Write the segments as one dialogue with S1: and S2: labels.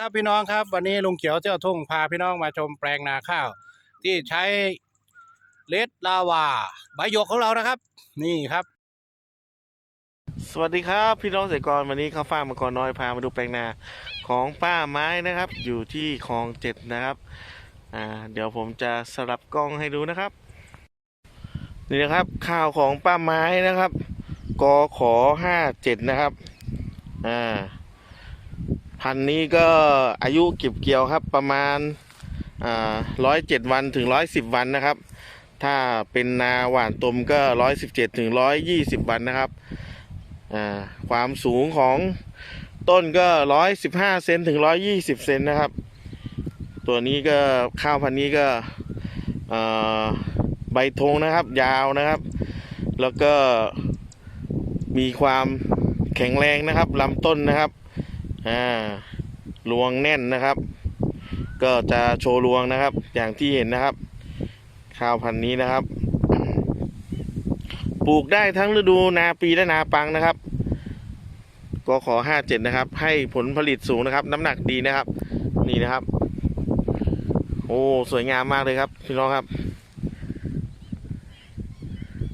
S1: ครับพี่น้องครับ วันนี้ลุงเขียวเจ้าทุ่งพาพี่น้องมาชมแปลงนาข้าว ที่ใช้เลดลาวาใบหยกของเรานะครับ นี่ครับ
S2: สวัสดีครับ พี่น้องเกษตรกรวันนี้ข้าวฟ่างมังกรน้อยพามาดูแปลงนาของป้าไม้นะครับ อยู่ที่คลองเจ็ดนะครับอ่าเดี๋ยวผมจะสลับกล้องให้ดูนะครับ นี่นะครับข้าวของป้าไม้นะครับกอขอห้าเจ็ดนะครับอ่า พันธุ์นี้ก็อายุเก็บเกี่ยวครับประมาณร้อยเจ็ดวันถึงร้อยสิบวันนะครับ ถ้าเป็นนาหว่านตมก็ร้อยสิบเจ็ดถึงร้อยยี่สิบวันนะครับ ความสูงของต้นก็ร้อยสิบห้าเซนถึงร้อยยี่สิบเซนนะครับ ตัวนี้ก็ข้าวพันธุ์นี้ก็ใบธงนะครับยาวนะครับ แล้วก็มีความแข็งแรงนะครับลำต้นนะครับ อ่ารวงแน่นนะครับ ก็จะโชว์รวงนะครับ อย่างที่เห็นนะครับ ข้าวพันธุ์นี้นะครับ ปลูกได้ทั้งฤดูนาปีและนาปังนะครับก็ขอห้าเจ็ดนะครับ ให้ผลผลิตสูงนะครับ น้ำหนักดีนะครับ นี่นะครับ โอ้สวยงามมากเลยครับพี่น้องครับ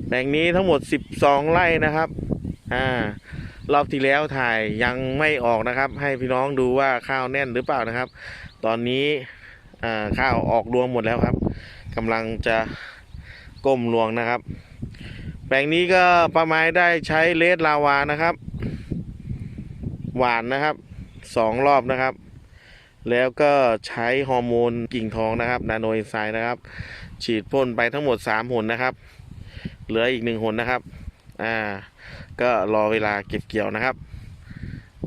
S2: แปลงนี้ทั้งหมดสิบสองไร่นะครับ อ่า รอบที่แล้วถ่ายยังไม่ออกนะครับ ให้พี่น้องดูว่าข้าวแน่นหรือเปล่านะครับ ตอนนี้ข้าวออกรวงหมดแล้วครับกำลังจะก้มรวงนะครับ แปลงนี้ก็ป้าไม้ได้ใช้เลสลาวานะครับ หวานนะครับสองรอบนะครับ แล้วก็ใช้ฮอร์โมนกิ่งทองนะครับ นาโนเอนไซม์นะครับ ฉีดพ่นไปทั้งหมด3หนนะครับ เหลืออีกหนึ่งหนนะครับ อ่า ก็รอเวลาเก็บเกี่ยวนะครับ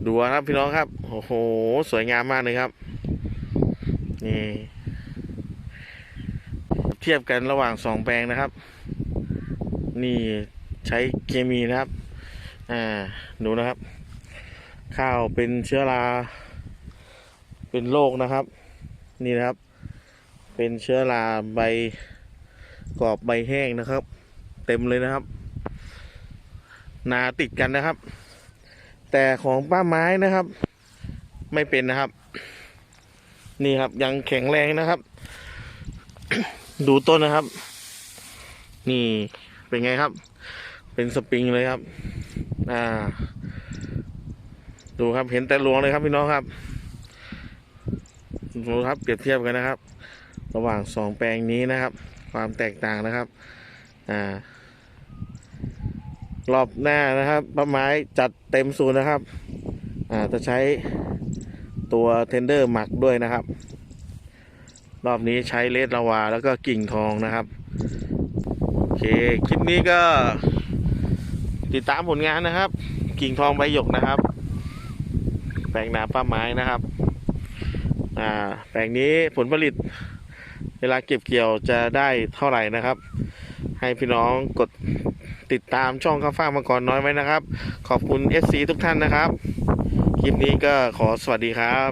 S2: ดูนะครับพี่น้องครับ โอ้โห สวยงามมากเลยครับ นี่ เทียบกันระหว่างสองแปลงนะครับ นี่ใช้เคมีนะครับ อ่า ดูนะครับ ข้าวเป็นเชื้อรา เป็นโรคนะครับ นี่นะครับ เป็นเชื้อราใบกรอบใบแห้งนะครับ เต็มเลยนะครับ นาติดกันนะครับ แต่ของป้าไม้นะครับ ไม่เป็นนะครับ นี่ครับยังแข็งแรงนะครับ ดูต้นนะครับ นี่เป็นไงครับ เป็นสปริงเลยครับ อ่า ดูครับเห็นแต่รวงเลยครับพี่น้องครับดูครับเปรียบเทียบกันนะครับ ระหว่างสองแปลงนี้นะครับ ความแตกต่างนะครับ อ่า รอบหน้านะครับป้าไม้จัดเต็มสูนย์นะครับ อ่าจะใช้ตัวเทนเดอร์หมักด้วยนะครับ รอบนี้ใช้เลสลาวาแล้วก็กิ่งทองนะครับโอเคคลิปนี้ก็ติดตามผลงานนะครับ กิ่งทองใบหยกนะครับ แปลงนาป้าไม้นะครับ อ่า แปลงนี้ผลผลิต เวลาเก็บเกี่ยวจะได้เท่าไหร่นะครับ ให้พี่น้องกด ติดตามช่องข้าวฟ่างมังกรน้อยไว้นะครับ ขอบคุณ FC ทุกท่านนะครับ คลิปนี้ก็ขอสวัสดีครับ